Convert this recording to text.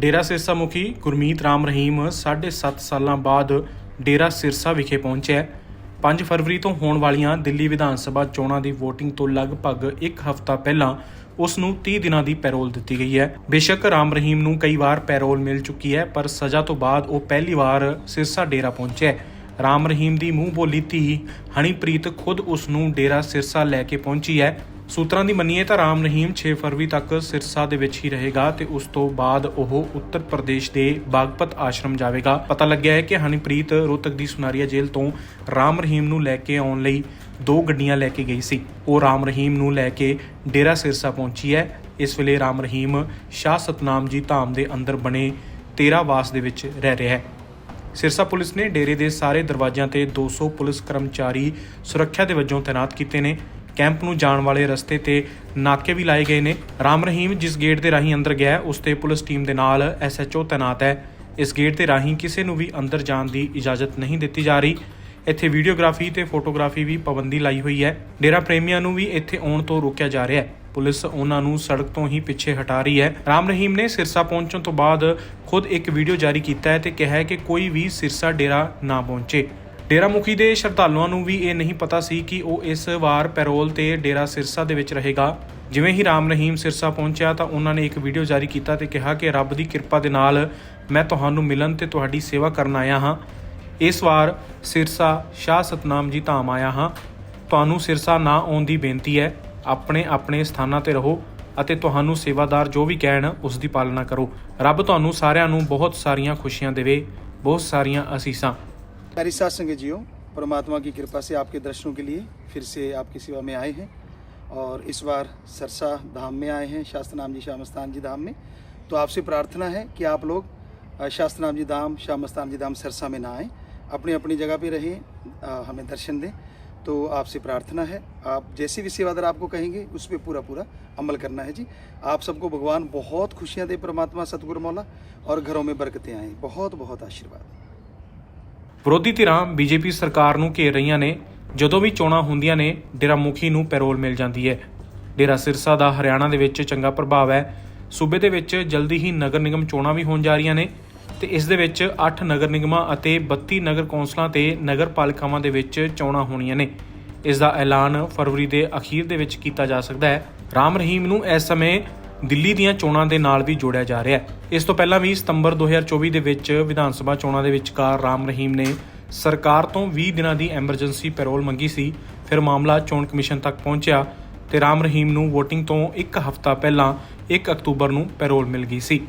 ਡੇਰਾ ਸਿਰਸਾ ਮੁਖੀ ਗੁਰਮੀਤ ਰਾਮ ਰਹੀਮ 7.5 ਸਾਲਾਂ ਬਾਅਦ ਡੇਰਾ ਸਿਰਸਾ ਵਿਖੇ ਪਹੁੰਚਿਆ ਹੈ। 5 ਫਰਵਰੀ ਤੋਂ ਹੋਣ ਵਾਲੀਆਂ ਦਿੱਲੀ ਵਿਧਾਨ ਸਭਾ ਚੋਣਾਂ ਦੀ VOTING ਤੋਂ ਲਗਭਗ ਇੱਕ ਹਫ਼ਤਾ ਪਹਿਲਾਂ ਉਸ ਨੂੰ 30 ਦਿਨਾਂ ਦੀ ਪੈਰੋਲ ਦਿੱਤੀ ਗਈ ਹੈ। ਬੇਸ਼ੱਕ ਰਾਮ ਰਹੀਮ ਨੂੰ ਕਈ ਵਾਰ ਪੈਰੋਲ ਮਿਲ ਚੁੱਕੀ ਹੈ, ਪਰ ਸਜ਼ਾ ਤੋਂ ਬਾਅਦ ਉਹ ਪਹਿਲੀ ਵਾਰ ਸਿਰਸਾ ਡੇਰਾ ਪਹੁੰਚਿਆ ਰਾਮ ਰਹੀਮ ਦੀ ਮੂੰਹ ਬੋਲੀ ਧੀ ਹਨੀਪ੍ਰੀਤ ਖੁਦ ਉਸ ਨੂੰ ਡੇਰਾ ਸਿਰਸਾ ਲੈ ਕੇ ਪਹੁੰਚੀ ਹੈ। ਸੂਤਰਾਂ ਦੀ ਮੰਨੀਏ ਤਾਂ ਰਾਮ ਰਹੀਮ 6 ਫਰਵਰੀ ਤੱਕ ਸਿਰਸਾ ਦੇ ਵਿੱਚ ਹੀ ਰਹੇਗਾ ਤੇ ਉਸ ਤੋਂ ਬਾਅਦ ਉਹ ਉੱਤਰ ਪ੍ਰਦੇਸ਼ ਦੇ ਬਾਗਪਤ ਆਸ਼ਰਮ ਜਾਵੇਗਾ। ਪਤਾ ਲੱਗਿਆ ਹੈ ਕਿ ਹਨੀਪ੍ਰੀਤ ਰੋਹਤਕ ਦੀ ਸੁਨਾਰੀਆ ਜੇਲ੍ਹ ਤੋਂ ਰਾਮ ਰਹੀਮ ਨੂੰ ਲੈ ਕੇ ਆਉਣ ਲਈ ਦੋ ਗੱਡੀਆਂ ਲੈ ਕੇ ਗਈ ਸੀ। ਉਹ ਰਾਮ ਰਹੀਮ ਨੂੰ ਲੈ ਕੇ ਡੇਰਾ ਸਿਰਸਾ ਪਹੁੰਚੀ ਹੈ। ਇਸ ਵੇਲੇ ਰਾਮ ਰਹੀਮ ਸ਼ਾਹ ਸਤਨਾਮ ਜੀ ਧਾਮ ਦੇ ਅੰਦਰ ਬਣੇ ਤੇਰਾ ਵਾਸ ਦੇ ਵਿੱਚ ਰਹਿ ਰਿਹਾ ਹੈ। ਸਿਰਸਾ ਪੁਲਿਸ ਨੇ ਡੇਰੇ ਦੇ ਸਾਰੇ ਦਰਵਾਜ਼ਿਆਂ ਤੇ 200 ਪੁਲਿਸ ਕਰਮਚਾਰੀ ਸੁਰੱਖਿਆ ਦੇ ਵਜੋਂ ਤਾਇਨਾਤ ਕੀਤੇ ਨੇ। ਕੈਂਪ ਨੂੰ ਜਾਣ ਵਾਲੇ ਰਸਤੇ ਤੇ ਨਾਕੇ ਵੀ ਲਾਏ ਗਏ ਨੇ। ਰਾਮ ਰਹੀਮ ਜਿਸ ਗੇਟ ਦੇ ਰਾਹੀਂ ਅੰਦਰ ਗਿਆ ਹੈ, ਉਸ ਤੇ ਪੁਲਿਸ ਟੀਮ ਦੇ ਨਾਲ ਐਸਐਚਓ ਤਾਇਨਾਤ ਹੈ। ਇਸ ਗੇਟ ਦੇ ਰਾਹੀਂ ਕਿਸੇ ਨੂੰ ਵੀ ਅੰਦਰ ਜਾਣ ਦੀ ਇਜਾਜ਼ਤ ਨਹੀਂ ਦਿੱਤੀ ਜਾ ਰਹੀ। ਇੱਥੇ ਵੀਡੀਓਗ੍ਰਾਫੀ ਤੇ ਫੋਟੋਗ੍ਰਾਫੀ ਵੀ ਪਾਬੰਦੀ ਲਾਈ ਹੋਈ ਹੈ। ਡੇਰਾ ਪ੍ਰੇਮੀਆਂ ਨੂੰ ਵੀ ਇੱਥੇ ਆਉਣ ਤੋਂ ਰੋਕਿਆ ਜਾ ਰਿਹਾ ਹੈ। ਪੁਲਿਸ ਉਹਨਾਂ ਨੂੰ ਸੜਕ ਤੋਂ ਹੀ ਪਿੱਛੇ ਹਟਾ ਰਹੀ ਹੈ। ਰਾਮ ਰਹੀਮ ਨੇ ਸਿਰਸਾ ਪਹੁੰਚਣ ਤੋਂ ਬਾਅਦ ਖੁਦ ਇੱਕ ਵੀਡੀਓ ਜਾਰੀ ਕੀਤਾ ਹੈ ਤੇ ਕਿਹਾ ਹੈ ਕਿ ਕੋਈ ਵੀ ਸਿਰਸਾ ਡੇਰਾ ਨਾ ਪਹੁੰਚੇ। ਡੇਰਾ ਮੁਖੀ ਦੇ ਸ਼ਰਧਾਲੂਆਂ ਨੂੰ ਵੀ ਇਹ ਨਹੀਂ ਪਤਾ ਸੀ ਕਿ ਉਹ ਇਸ ਵਾਰ ਪੈਰੋਲ ਤੇ ਡੇਰਾ ਸਿਰਸਾ ਦੇ ਵਿੱਚ ਰਹੇਗਾ। ਜਿਵੇਂ ਹੀ ਰਾਮ ਰਹੀਮ ਸਿਰਸਾ ਪਹੁੰਚਿਆ ਤਾਂ ਉਹਨਾਂ ਨੇ ਇੱਕ ਵੀਡੀਓ ਜਾਰੀ ਕੀਤਾ ਤੇ ਕਿਹਾ ਕਿ ਰੱਬ ਦੀ ਕਿਰਪਾ ਦੇ ਨਾਲ ਮੈਂ ਤੁਹਾਨੂੰ ਮਿਲਣ ਤੇ ਤੁਹਾਡੀ ਸੇਵਾ ਕਰਨ ਆਇਆ ਹਾਂ। ਇਸ ਵਾਰ ਸਿਰਸਾ ਸ਼ਾਹ ਸਤਨਾਮ ਜੀ ਧਾਮ ਆਇਆ ਹਾਂ। ਤੁਹਾਨੂੰ ਸਿਰਸਾ ਨਾ ਆਉਣ ਦੀ ਬੇਨਤੀ ਹੈ। ਆਪਣੇ ਆਪਣੇ ਸਥਾਨਾਂ ਤੇ ਰਹੋ ਅਤੇ ਤੁਹਾਨੂੰ ਸੇਵਾਦਾਰ ਜੋ ਵੀ ਕਹਿਣ, ਉਸ ਦੀ ਪਾਲਣਾ ਕਰੋ। ਰੱਬ ਤੁਹਾਨੂੰ ਸਾਰਿਆਂ ਨੂੰ ਬਹੁਤ ਸਾਰੀਆਂ ਖੁਸ਼ੀਆਂ ਦੇਵੇ। ਬਹੁਤ ਸਾਰੀਆਂ ਅਸੀਸਾਂ। प्यारी सात संग जियो, परमात्मा की कृपा से आपके दर्शनों के लिए फिर से आपकी सेवा में आए हैं और इस बार सरसा धाम में आए हैं, शास्त्र नाम जी श्यामस्थान जी धाम में। तो आपसे प्रार्थना है कि आप लोग शास्त्र नाम जी धाम श्यामस्थान जी धाम सरसा में ना आएँ। अपनी अपनी जगह पे रहें हमें दर्शन दें। तो आपसे प्रार्थना है, आप जैसे भी सेवादार आपको कहेंगे, उस पर पूरा पूरा अमल करना है जी। आप सबको भगवान बहुत खुशियाँ दे परमात्मा, सतगुरु मौला, और घरों में बरकतें आएँ। बहुत बहुत आशीर्वाद। ਵਿਰੋਧੀ ਧਿਰਾਂ ਬੀਜੇਪੀ ਸਰਕਾਰ ਨੂੰ ਘੇਰ ਰਹੀਆਂ ਨੇ, ਜਦੋਂ ਵੀ ਚੋਣਾਂ ਹੁੰਦੀਆਂ ਨੇ ਡੇਰਾ ਮੁਖੀ ਨੂੰ ਪੈਰੋਲ ਮਿਲ ਜਾਂਦੀ ਹੈ। ਡੇਰਾ ਸਿਰਸਾ ਦਾ ਹਰਿਆਣਾ ਦੇ ਵਿੱਚ ਚੰਗਾ ਪ੍ਰਭਾਵ ਹੈ। ਸੂਬੇ ਦੇ ਵਿੱਚ ਜਲਦੀ ਹੀ ਨਗਰ ਨਿਗਮ ਚੋਣਾਂ ਵੀ ਹੋਣ ਜਾ ਰਹੀਆਂ ਨੇ ਤੇ ਇਸ ਦੇ ਵਿੱਚ 8 ਨਗਰ ਨਿਗਮਾਂ ਅਤੇ 32 ਨਗਰ ਕੌਂਸਲਾਂ ਤੇ ਨਗਰ ਪਾਲਿਕਾਵਾਂ ਦੇ ਵਿੱਚ ਚੋਣਾਂ ਹੋਣੀਆਂ ਨੇ। ਇਸ ਦਾ ਐਲਾਨ ਫਰਵਰੀ ਦੇ ਅਖੀਰ ਦੇ ਵਿੱਚ ਕੀਤਾ ਜਾ ਸਕਦਾ ਹੈ। ਰਾਮ ਰਹੀਮ ਨੂੰ ਇਸ ਸਮੇਂ ਦਿੱਲੀ ਦੀਆਂ ਚੋਣਾਂ ਦੇ ਨਾਲ ਵੀ ਜੋੜਿਆ ਜਾ ਰਿਹਾ ਹੈ। ਇਸ ਤੋਂ ਪਹਿਲਾਂ ਵੀ ਸਤੰਬਰ 2024 ਦੇ ਵਿੱਚ ਵਿਧਾਨ ਸਭਾ ਚੋਣਾਂ ਦੇ ਵਿਚਕਾਰ ਰਾਮ ਰਹੀਮ ਨੇ ਸਰਕਾਰ ਤੋਂ 20 ਦਿਨਾਂ ਦੀ ਐਮਰਜੈਂਸੀ ਪੈਰੋਲ ਮੰਗੀ ਸੀ। ਫਿਰ ਮਾਮਲਾ ਚੋਣ ਕਮਿਸ਼ਨ ਤੱਕ ਪਹੁੰਚਿਆ ਤੇ ਰਾਮ ਰਹੀਮ ਨੂੰ VOTING ਤੋਂ ਇੱਕ ਹਫ਼ਤਾ ਪਹਿਲਾਂ 1 ਅਕਤੂਬਰ ਨੂੰ ਪੈਰੋਲ ਮਿਲ ਗਈ ਸੀ।